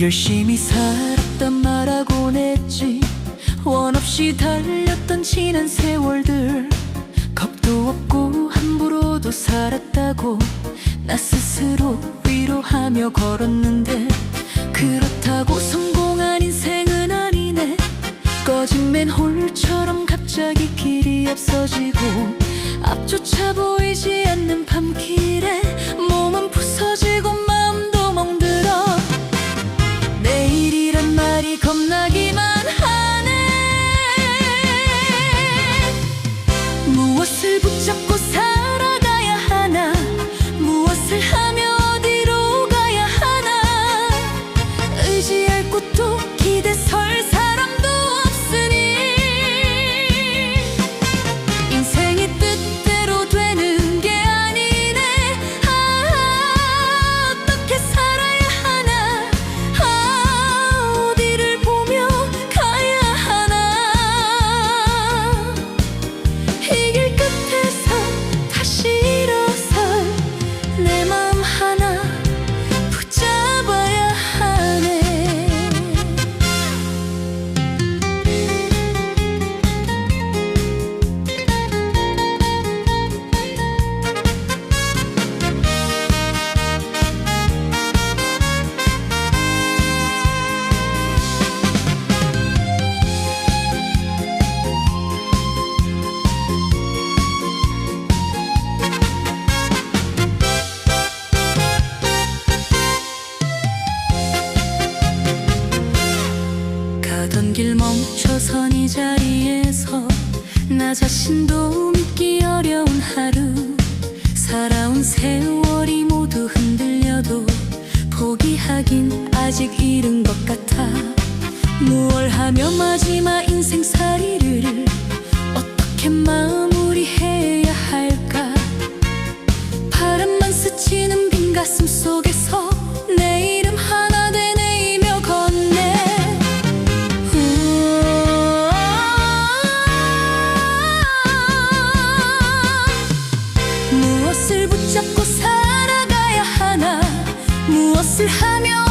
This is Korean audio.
열심히 살았단 말하곤 했지. 원 없이 달렸던 지난 세월들. 겁도 없고 함부로도 살았다고 나 스스로 위로하며 걸었는데. 그렇다고 성공한 인생은 아니네. 꺼진 맨 홀처럼 갑자기 길이 없어지고 앞조차 보이지 않는 붙잡고 살 가던 길 멈춰선 이 자리에서 나 자신도 믿기 어려운 하루. 살아온 세월이 모두 흔들려도 포기하긴 아직 이른 것 같아. 무얼 하며 마지막 무엇을 하며